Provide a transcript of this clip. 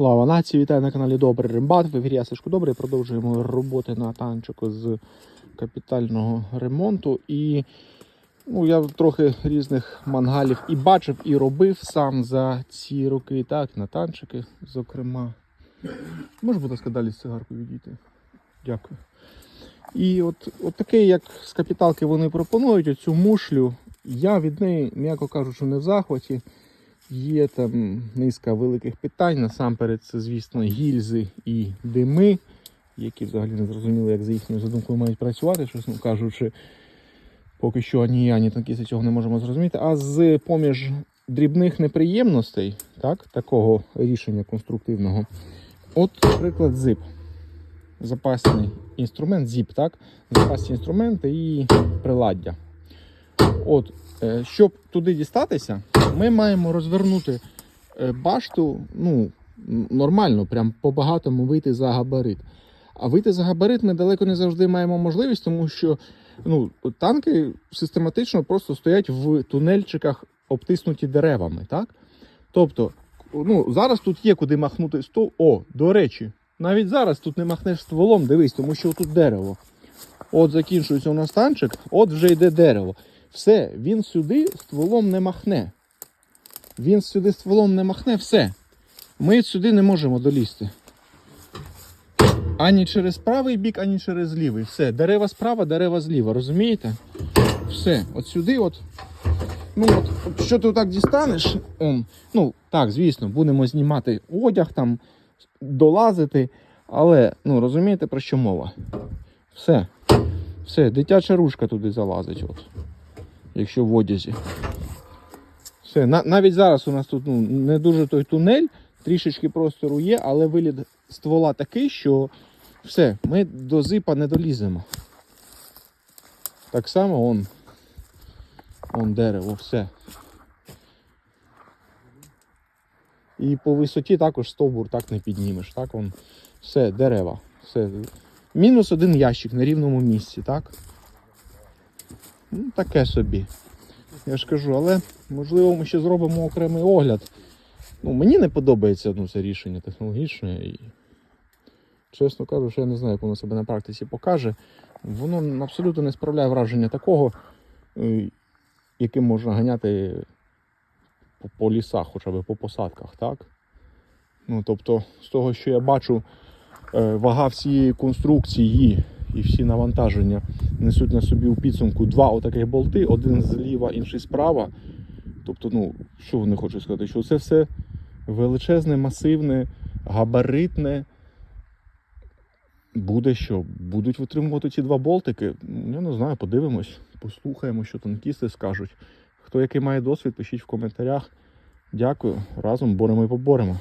Слава нації, вітаю на каналі Добрий Римбат. В ефірі я Сашко Добрий. Продовжуємо роботи на танчику з капітального ремонту. І ну, я трохи різних мангалів і бачив, і робив сам за ці роки. Так, на танчики, зокрема. Можеш, будь ласка, далі з цигаркою відійти? Дякую. І от, от таке, як з капіталки вони пропонують, оцю мушлю, я від неї, м'яко кажучи, не в захваті. Є там низка великих питань. Насамперед, це, звісно, гільзи і дими, які взагалі не зрозуміло, як за їхньою задумкою мають працювати, чесно кажучи, поки що ані я, ні танкісти цього не можемо зрозуміти. А з поміж дрібних неприємностей, так, такого рішення конструктивного, от, наприклад, зип. Запасний інструмент, зіп, так? Запасні інструменти і приладдя. От, е, щоб туди дістатися, ми маємо розвернути е, башту ну, нормально, прям по-багатому вийти за габарит. А вийти за габарит ми далеко не завжди маємо можливість, тому що ну, танки систематично просто стоять в тунельчиках, обтиснуті деревами. Так? Тобто, ну, зараз тут є куди махнути ствол. О, до речі, навіть зараз тут не махнеш стволом, дивись, тому що тут дерево. От закінчується у нас танчик, от вже йде дерево. Все, він сюди стволом не махне. Він сюди стволом не махне, все. Ми сюди не можемо долізти. Ані через правий бік, ані через лівий. Все, дерева справа, дерева зліва, розумієте? Все, от сюди, от. Ну, от, що ти так дістанеш? Он, ну, так, звісно, будемо знімати одяг там, долазити. Але, ну, розумієте, про що мова? Все. Все, дитяча ручка туди залазить, от, якщо в одязі. Все, на, навіть зараз у нас тут ну, не дуже той тунель, трішечки простору є, але виліт ствола такий, що все, ми до зипа не доліземо. Так само он, он дерево, все. І по висоті також стовбур так не піднімеш. Так, он, все, дерева. Все. Мінус один ящик на рівному місці, так? Ну, таке собі. Я ж кажу, але можливо ми ще зробимо окремий огляд. Ну, мені не подобається ну, це рішення технологічне і, чесно кажучи, я не знаю, як воно себе на практиці покаже. Воно абсолютно не справляє враження такого, е, яким можна ганяти по, лісах, хоча б по посадках, так? Ну, тобто, з того, що я бачу, е, вага всієї конструкції і всі навантаження несуть на собі у підсумку два отаких болти, один зліва, інший справа. Тобто, ну, що вони хочуть сказати? Що це все величезне, масивне, габаритне. Буде що? Будуть витримувати ці два болтики. Ну, Я не знаю, подивимось, послухаємо, що танкісти скажуть. Хто який має досвід, пишіть в коментарях. Дякую. Разом боремо і поборемо.